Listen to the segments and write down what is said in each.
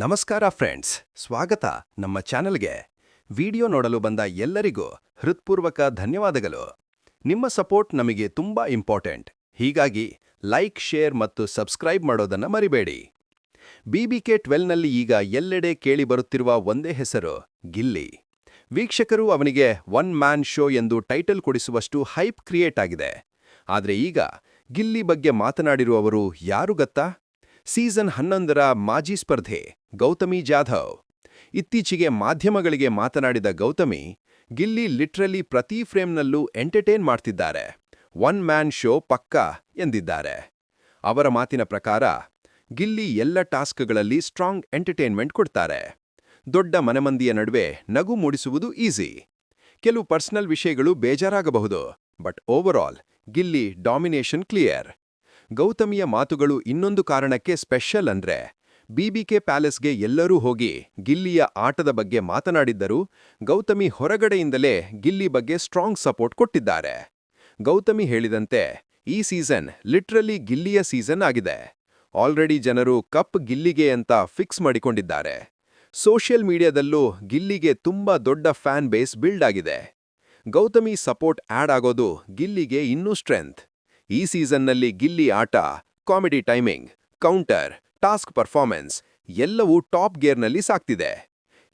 ನಮಸ್ಕಾರ ಫ್ರೆಂಡ್ಸ್, ಸ್ವಾಗತ ನಮ್ಮ ಚಾನೆಲ್ಗೆ. ವಿಡಿಯೋ ನೋಡಲು ಬಂದ ಎಲ್ಲರಿಗೂ ಹೃತ್ಪೂರ್ವಕ ಧನ್ಯವಾದಗಳು. ನಿಮ್ಮ ಸಪೋರ್ಟ್ ನಮಗೆ ತುಂಬಾ ಇಂಪಾರ್ಟೆಂಟ್. ಹೀಗಾಗಿ ಲೈಕ್, ಶೇರ್ ಮತ್ತು ಸಬ್ಸ್ಕ್ರೈಬ್ ಮಾಡೋದನ್ನ ಮರಿಬೇಡಿ. ಬಿಬಿಕೆ ಟ್ವೆಲ್ನಲ್ಲಿ ಈಗ ಎಲ್ಲೆಡೆ ಕೇಳಿಬರುತ್ತಿರುವ ಒಂದೇ ಹೆಸರು ಗಿಲ್ಲಿ. ವೀಕ್ಷಕರು ಅವನಿಗೆ ಒನ್ ಮ್ಯಾನ್ ಶೋ ಎಂದು ಟೈಟಲ್ ಕೊಡಿಸುವಷ್ಟು ಹೈಪ್ ಕ್ರಿಯೇಟ್ ಆಗಿದೆ. ಆದರೆ ಈಗ ಗಿಲ್ಲಿ ಬಗ್ಗೆ ಮಾತನಾಡಿರುವವರು ಯಾರು ಗೊತ್ತಾ? ಸೀಸನ್ ಹನ್ನೊಂದರ ಮಾಜಿ ಸ್ಪರ್ಧೆ ಗೌತಮಿ ಜಾಧವ್. ಇತ್ತೀಚೆಗೆ ಮಾಧ್ಯಮಗಳಿಗೆ ಮಾತನಾಡಿದ ಗೌತಮಿ, ಗಿಲ್ಲಿ ಲಿಟ್ರಲಿ ಪ್ರತಿ ಫ್ರೇಮ್ನಲ್ಲೂ ಎಂಟರ್ಟೈನ್ ಮಾಡ್ತಿದ್ದಾರೆ. ಒನ್ ಮ್ಯಾನ್ ಶೋ ಪಕ್ಕಾ ಎಂದಿದ್ದಾರೆ. ಅವರ ಮಾತಿನ ಪ್ರಕಾರ, ಗಿಲ್ಲಿ ಎಲ್ಲ ಟಾಸ್ಕ್ಗಳಲ್ಲಿ ಸ್ಟ್ರಾಂಗ್ ಎಂಟರ್ಟೈನ್ಮೆಂಟ್ ಕೊಡ್ತಾರೆ. ದೊಡ್ಡ ಮನೆಮಂದಿಯ ನಡುವೆ ನಗು ಮೂಡಿಸುವುದು ಈಸಿ. ಕೆಲವು ಪರ್ಸನಲ್ ವಿಷಯಗಳು ಬೇಜಾರಾಗಬಹುದು, but over Gilli domination clear. ಗೌತಮಿಯ ಮಾತುಗಳು ಇನ್ನೊಂದು ಕಾರಣಕ್ಕೆ ಸ್ಪೆಷಲ್ ಅಂದ್ರೆ ಬಿಬಿಕೆ ಪ್ಯಾಲೇಸ್ಗೆ ಎಲ್ಲರೂ ಹೋಗಿ ಗಿಲ್ಲಿಯ ಆಟದ ಬಗ್ಗೆ ಮಾತನಾಡಿದ್ದರು. ಗೌತಮಿ ಹೊರಗಡೆಯಿಂದಲೇ ಗಿಲ್ಲಿ ಬಗ್ಗೆ ಸ್ಟ್ರಾಂಗ್ ಸಪೋರ್ಟ್ ಕೊಟ್ಟಿದ್ದಾರೆ. ಗೌತಮಿ ಹೇಳಿದಂತೆ, ಈ ಸೀಸನ್ ಲಿಟ್ರಲಿ ಗಿಲ್ಲಿಯ ಸೀಸನ್ ಆಗಿದೆ. ಆಲ್ರೆಡಿ ಜನರು ಕಪ್ ಗಿಲ್ಲಿಗೆ ಅಂತ ಫಿಕ್ಸ್ ಮಾಡಿಕೊಂಡಿದ್ದಾರೆ. ಸೋಷಿಯಲ್ ಮೀಡಿಯಾದಲ್ಲೂ ಗಿಲ್ಲಿಗೆ ತುಂಬಾ ದೊಡ್ಡ ಫ್ಯಾನ್ ಬೇಸ್ ಬಿಲ್ಡ್ ಆಗಿದೆ. ಗೌತಮಿ ಸಪೋರ್ಟ್ ಆಡ್ ಆಗೋದು ಗಿಲ್ಲಿಗೆ ಇನ್ನೂ ಸ್ಟ್ರೆಂತ್. ಈ ಸೀಸನ್ನಲ್ಲಿ ಗಿಲ್ಲಿ ಆಟ, comedy timing, counter, task performance ಎಲ್ಲವೂ ಟಾಪ್ ಗೇರ್ನಲ್ಲಿ ಸಾಕ್ತಿದೆ.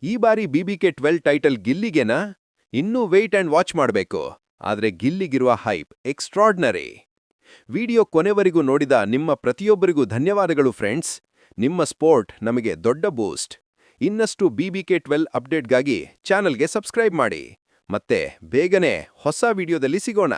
ಈ ಬಾರಿ ಬಿಬಿಕೆ ಟ್ವೆಲ್ ಟೈಟಲ್ ಗಿಲ್ಲಿಗೆನಾ? ಇನ್ನೂ ವೆಯ್ಟ್ ಅಂಡ್ ವಾಚ್ ಮಾಡಬೇಕು, ಆದರೆ ಗಿಲ್ಲಿಗಿರುವ ಹೈಪ್ ಎಕ್ಸ್ಟ್ರಾಡ್ನರಿ ವಿಡಿಯೋ ಕೊನೆವರೆಗೂ ನೋಡಿದ ನಿಮ್ಮ ಪ್ರತಿಯೊಬ್ಬರಿಗೂ ಧನ್ಯವಾದಗಳು ಫ್ರೆಂಡ್ಸ್. ನಿಮ್ಮ ಸ್ಪೋರ್ಟ್ ನಮಗೆ ದೊಡ್ಡ ಬೂಸ್ಟ್. ಇನ್ನಷ್ಟು ಬಿಬಿಕೆ ಟ್ವೆಲ್ ಅಪ್ಡೇಟ್ಗಾಗಿ ಚಾನಲ್ಗೆ ಸಬ್ಸ್ಕ್ರೈಬ್ ಮಾಡಿ. ಮತ್ತೆ ಬೇಗನೆ ಹೊಸ ವಿಡಿಯೋದಲ್ಲಿ ಸಿಗೋಣ.